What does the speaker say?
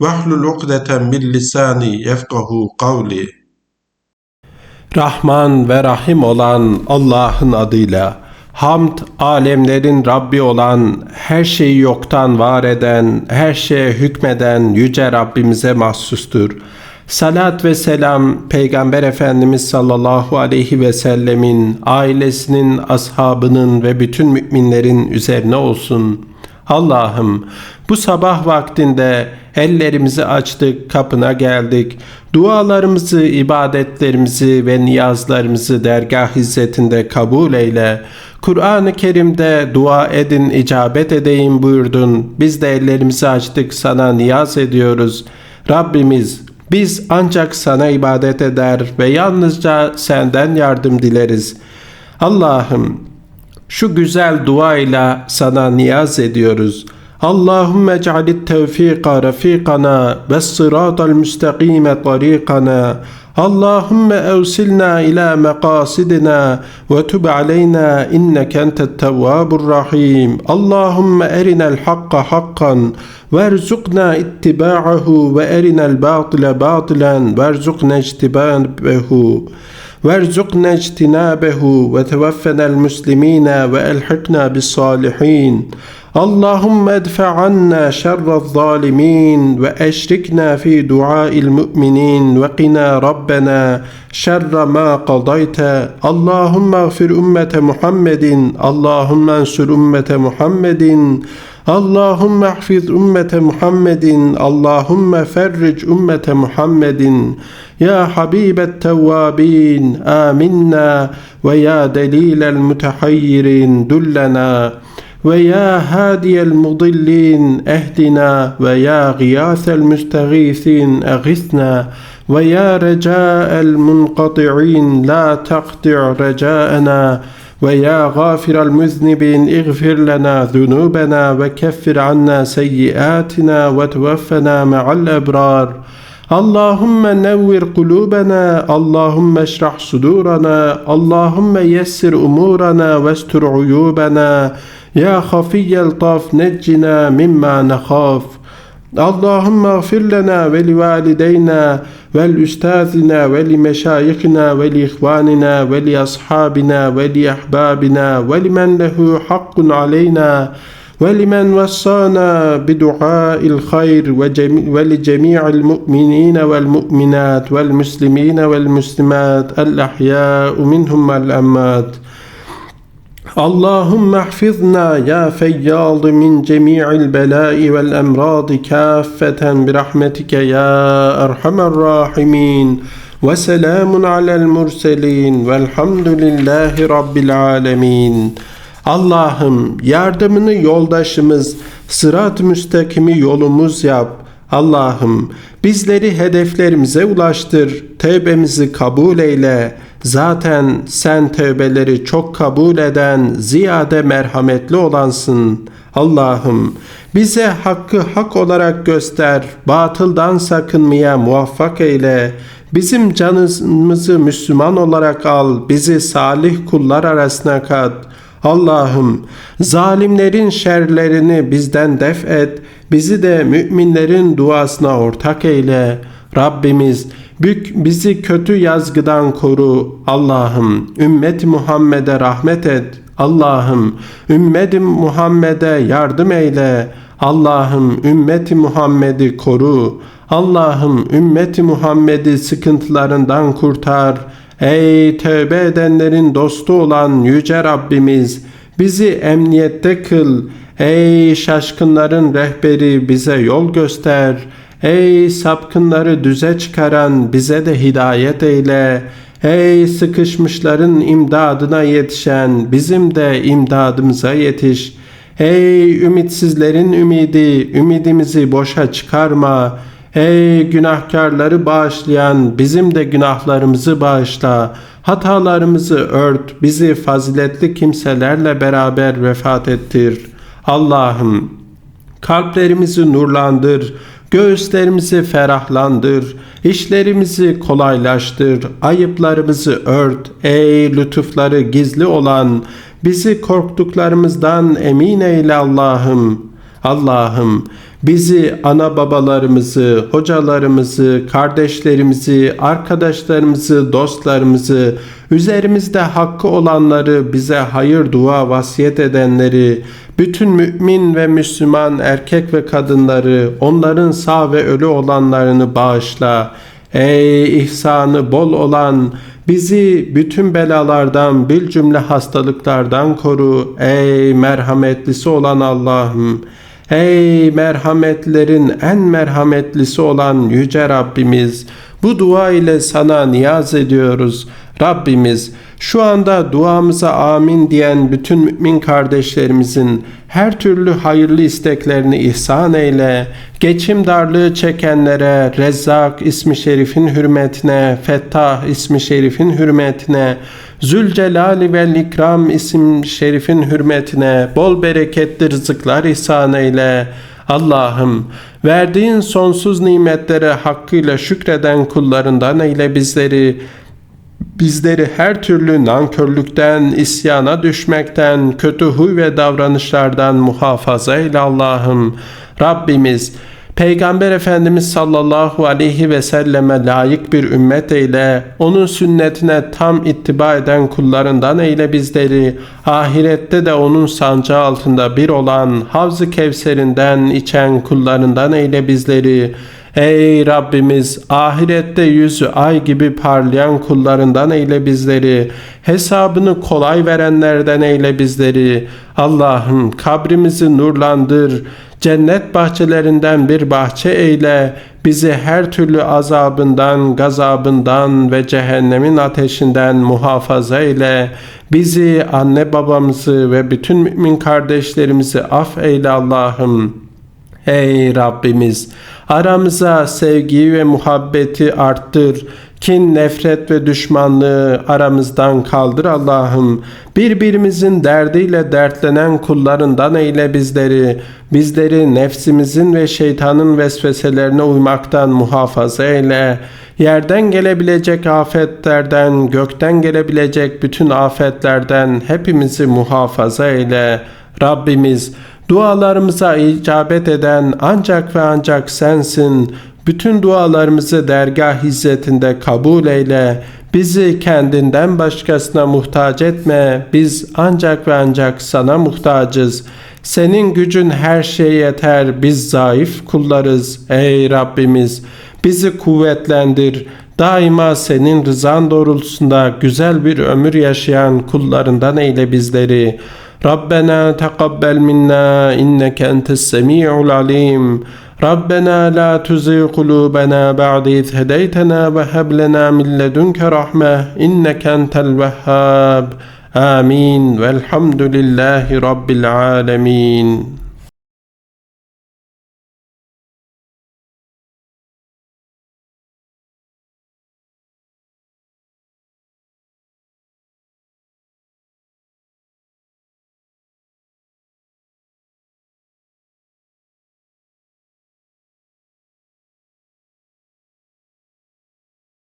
Vahlul ukdeten min lisani yefkahu kavli. Rahman ve Rahim olan Allah'ın adıyla, hamd alemlerin Rabbi olan, her şeyi yoktan var eden, her şeye hükmeden yüce Rabbimize mahsustur. Salat ve selam Peygamber Efendimiz sallallahu aleyhi ve sellemin, ailesinin, ashabının ve bütün müminlerin üzerine olsun. Allah'ım bu sabah vaktinde ellerimizi açtık, kapına geldik. Dualarımızı, ibadetlerimizi ve niyazlarımızı dergah hizmetinde kabul eyle. Kur'an-ı Kerim'de dua edin, icabet edeyim buyurdun. Biz de ellerimizi açtık, sana niyaz ediyoruz. Rabbimiz biz ancak sana ibadet eder ve yalnızca senden yardım dileriz. Allah'ım şu güzel duayla sana niyaz ediyoruz. اللهم اجعل التوفيق رفيقنا والصراط المستقيم طريقنا. اللهم أوصلنا إلى مقاصدنا وتب علينا إنك أنت التواب الرحيم. اللهم أرنا الحق حقا وارزقنا اتباعه وأرنا الباطل باطلا وارزقنا اجتنابه وارزقنا اجتنابه وتوفنا المسلمين وألحقنا بالصالحين. اللهم ادفع عنا شر الظالمين وأشركنا في دعاء المؤمنين وقنا ربنا شر ما قضيت. اللهم اغفر أمة محمد اللهم انصر أمة محمد. اللهم احفظ امه محمد اللهم فرج امه محمد يا حبيب التوابين امنا ويا دليل المتحيرين دلنا ويا هادي المضلين اهدنا ويا غياث المستغيثين اغثنا ويا رجاء المنقطعين لا تقطع رجاءنا ويا غافر المذنبين اغفر لنا ذنوبنا وكفر عنا سيئاتنا وتوفنا مع الأبرار. اللهم نور قلوبنا اللهم اشرح صدورنا اللهم يسر أمورنا واستر عيوبنا. يا خفي الطاف نجنا مما نخاف. اللهم اغفر لنا ولوالدينا ولأستاذنا ولمشايخنا ولإخواننا ولأصحابنا ولأحبابنا ولمن له حق علينا ولمن وصانا بدعاء الخير ولجميع المؤمنين والمؤمنات والمسلمين والمسلمات الأحياء منهم Allahümme hfizna ya feyyadı min cemi'il belai vel emradi kaffeten birahmetike ya erhamer rahimin ve selamun alel murselin velhamdülillahi rabbil alemin. Allah'ım yardımını yoldaşımız, sırat müstakimi yolumuz yap.'' Allah'ım bizleri hedeflerimize ulaştır. Tevbemizi kabul eyle. Zaten sen tövbeleri çok kabul eden, ziyade merhametli olansın. Allah'ım bize hakkı hak olarak göster, batıldan sakınmaya muvaffak eyle. Bizim canımızı Müslüman olarak al, bizi salih kullar arasına kat. Allah'ım zalimlerin şerlerini bizden def et, bizi de müminlerin duasına ortak eyle. Rabbimiz Bük bizi kötü yazgıdan koru. Allah'ım ümmet Muhammed'e rahmet et. Allah'ım ümmet Muhammed'e yardım eyle. Allah'ım ümmeti Muhammed'i koru. Allah'ım ümmeti Muhammed'i sıkıntılarından kurtar. Ey tövbe edenlerin dostu olan yüce Rabbimiz bizi emniyette kıl. Ey şaşkınların rehberi bize yol göster.'' Ey sapkınları düze çıkaran bize de hidayet eyle. Ey sıkışmışların imdadına yetişen bizim de imdadımıza yetiş. Ey ümitsizlerin ümidi, ümidimizi boşa çıkarma. Ey günahkarları bağışlayan bizim de günahlarımızı bağışla. Hatalarımızı ört, bizi faziletli kimselerle beraber vefat ettir. Allah'ım kalplerimizi nurlandır, göğüslerimizi ferahlandır, işlerimizi kolaylaştır, ayıplarımızı ört. Ey lütufları gizli olan, bizi korktuklarımızdan emin eyle Allah'ım. Allah'ım bizi ana babalarımızı, hocalarımızı, kardeşlerimizi, arkadaşlarımızı, dostlarımızı, üzerimizde hakkı olanları, bize hayır dua vasiyet edenleri, bütün mümin ve Müslüman erkek ve kadınları, onların sağ ve ölü olanlarını bağışla. Ey ihsanı bol olan, bizi bütün belalardan, bil cümle hastalıklardan koru. Ey merhametlisi olan Allah'ım. Ey merhametlerin en merhametlisi olan Yüce Rabbimiz, bu dua ile sana niyaz ediyoruz. Rabbimiz şu anda duamıza amin diyen bütün mümin kardeşlerimizin her türlü hayırlı isteklerini ihsan eyle. Geçim darlığı çekenlere Rezzak ismi şerifin hürmetine, Fettah ismi şerifin hürmetine, Zülcelali ve İkram isim şerifin hürmetine bol bereketli rızıklar ihsan eyle. Allah'ım verdiğin sonsuz nimetlere hakkıyla şükreden kullarından eyle bizleri. Bizleri her türlü nankörlükten, isyana düşmekten, kötü huy ve davranışlardan muhafaza eyle Allah'ım. Rabbimiz Peygamber Efendimiz sallallahu aleyhi ve selleme layık bir ümmet eyle, onun sünnetine tam ittiba eden kullarından eyle bizleri, ahirette de onun sancağı altında bir olan Havz-ı Kevser'inden içen kullarından eyle bizleri, Ey Rabbimiz ahirette yüzü ay gibi parlayan kullarından eyle bizleri. Hesabını kolay verenlerden eyle bizleri. Allah'ım kabrimizi nurlandır. Cennet bahçelerinden bir bahçe eyle. Bizi her türlü azabından, gazabından ve cehennemin ateşinden muhafaza eyle. Bizi, anne babamızı ve bütün mümin kardeşlerimizi af eyle Allah'ım. Ey Rabbimiz! Aramıza sevgiyi ve muhabbeti arttır. Kin, nefret ve düşmanlığı aramızdan kaldır Allah'ım. Birbirimizin derdiyle dertlenen kullarından eyle bizleri. Bizleri nefsimizin ve şeytanın vesveselerine uymaktan muhafaza eyle. Yerden gelebilecek afetlerden, gökten gelebilecek bütün afetlerden hepimizi muhafaza eyle. Rabbimiz Dualarımıza icabet eden ancak ve ancak sensin. Bütün dualarımızı dergah hizmetinde kabul eyle. Bizi kendinden başkasına muhtaç etme. Biz ancak ve ancak sana muhtacız. Senin gücün her şeye yeter. Biz zayıf kullarız. Ey Rabbimiz bizi kuvvetlendir. Daima senin rızan doğrultusunda güzel bir ömür yaşayan kullarından eyle bizleri.'' ربنا تقبل منا إنك أنت السميع العليم. ربنا لا تزغ قلوبنا بعد إذ هديتنا وهب لنا من لدنك رحمة إنك أنت الوهاب. آمين. والحمد لله رب العالمين.